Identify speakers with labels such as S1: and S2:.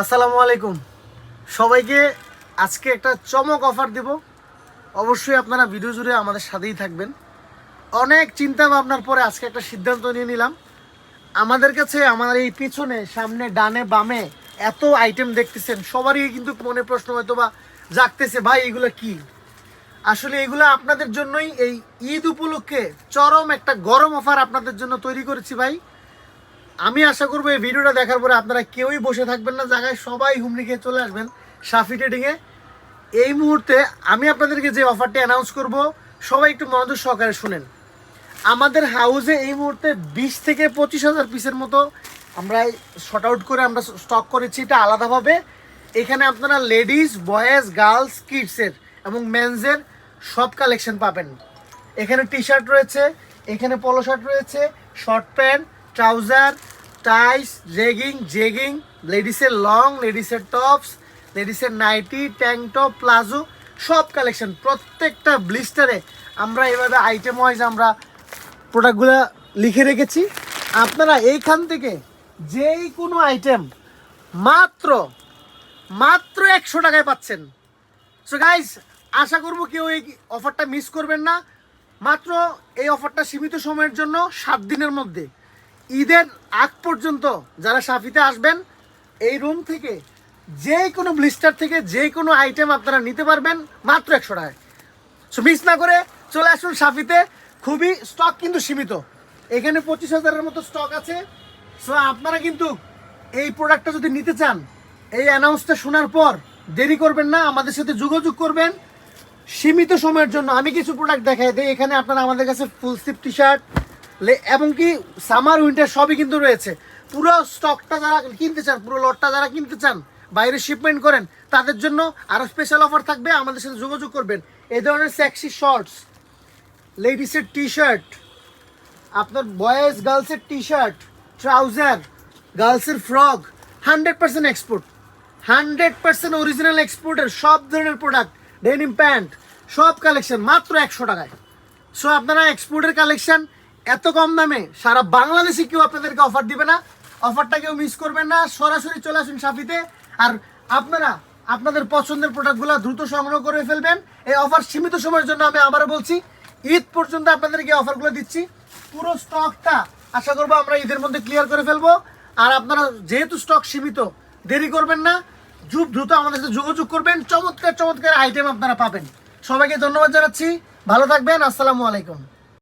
S1: আসসালামু আলাইকুম। সবাইকে আজকে একটা চমক অফার দেব। অবশ্যই আপনারা ভিডিও জুড়ে আমাদের সাথেই থাকবেন। অনেক চিন্তা ভাবনার পরে আজকে একটা সিদ্ধান্ত নিয়ে নিলাম। আমাদের কাছে আমার এই পিছনে, সামনে, ডানে, বামে এত আইটেম দেখতেছেন, সবারই কিন্তু মনে প্রশ্ন হয়তো বা জাগতেছে, ভাই, এগুলো কি? আসলে এগুলো আপনাদের জন্যই এই ঈদ উপলক্ষে চরম একটা গরম অফার আপনাদের জন্য তৈরি করেছি ভাই। আমি আশা করব এই ভিডিওটা দেখার পরে আপনারা কেউই বসে থাকবেন না, জায়গায় সবাই হুমড়ি খেয়ে চলে আসবেন সাফি ট্রেডিংয়ে এই মুহূর্তে আমি আপনাদেরকে যে অফারটি অ্যানাউন্স করব, সবাই একটু মনোযোগ সহকারে শুনেন। আমাদের হাউসে এই মুহূর্তে বিশ থেকে পঁচিশ হাজার পিসের মতো আমরা শর্ট আউট করে আমরা স্টক করেছি, এটা আলাদাভাবে। এখানে আপনারা লেডিস বয়েজ গার্লস কিডসের এবং মেন্সের সব কালেকশন পাবেন। এখানে টি শার্ট রয়েছে, এখানে পলো শার্ট রয়েছে short pant trouser, tights jegging jegging, লেডিসের long, লেডিসের টপস, লেডিসের নাইটি ট্যাঙ্ক টপ, প্লাজো, সব কালেকশন। প্রত্যেকটা ব্লিস্টারে আমরা এভাবে আইটেম ওয়াইজ আমরা প্রোডাক্টগুলো লিখে রেখেছি। আপনারা এইখান থেকে যেই কোনো আইটেম মাত্র মাত্র একশো টাকায় পাচ্ছেন। সো গাইজ আশা করব কেউ এই অফারটা মিস করবেন না। মাত্র এই অফারটা সীমিত সময়ের জন্য সাত দিনের মধ্যে। ঈদের আগ পর্যন্ত যারা সাফিতে আসবেন, এই রুম থেকে যে কোনো ব্লিস্টার থেকে যে কোনো আইটেম আপনারা নিতে পারবেন মাত্র একশো টাকায়। সো মিস না করে চলে আসুন সাফিতে। খুবই স্টক কিন্তু সীমিত। এখানে পঁচিশ হাজারের মতো স্টক আছে। সো আপনারা কিন্তু এই প্রোডাক্টটা যদি নিতে চান, এই অ্যানাউন্সটা শোনার পর দেরি করবেন না, আমাদের সাথে যোগাযোগ করবেন সীমিত সময়ের জন্য। আমি কিছু প্রোডাক্ট দেখাই দিই। এখানে আপনারা আমাদের কাছে ফুল স্লিপ টি শার্ট এবং কি সামার উইন্টার সবই কিন্তু রয়েছে। পুরো স্টকটা যারা কিনতে চান, পুরো লটটা যারা কিনতে চান, বাইরে শিপমেন্ট করেন, তাদের জন্য আরও স্পেশাল অফার থাকবে। আমাদের সাথে যোগাযোগ করবেন। এই ধরনের সেক্সি শর্টস লেডিসের টি শার্ট আপনার বয়েজ গার্লসের T shirt trouser গার্লসের frock hundred percent export hundred percent original এক্সপোর্টের সব ধরনের প্রোডাক্ট ডেনিম প্যান্ট সব কালেকশন মাত্র একশো টাকায়। সো আপনারা এক্সপোর্টের কালেকশন এত কম দামে সারা বাংলাদেশে কেউ আপনাদেরকে অফার দিবে না। অফারটা কেউ মিস করবেন না। সরাসরি চলে আসুন সাফিতে। আর আপনারা আপনাদের পছন্দের প্রোডাক্টগুলো দ্রুত সংগ্রহ করে ফেলবেন। এই অফার সীমিত সময়ের জন্য আমি আবারও বলছি, ঈদ পর্যন্ত আপনাদেরকে অফারগুলো দিচ্ছি। পুরো স্টকটা আশা করব আমরা ঈদের মধ্যে ক্লিয়ার করে ফেলব। আর আপনারা যেহেতু স্টক সীমিত, দেরি করবেন না। যুগ দ্রুত আমাদের সাথে যোগাযোগ করবেন। চমৎকার চমৎকার আইটেম আপনারা পাবেন। সবাইকে ধন্যবাদ জানাচ্ছি। ভালো থাকবেন। আসসালামু আলাইকুম।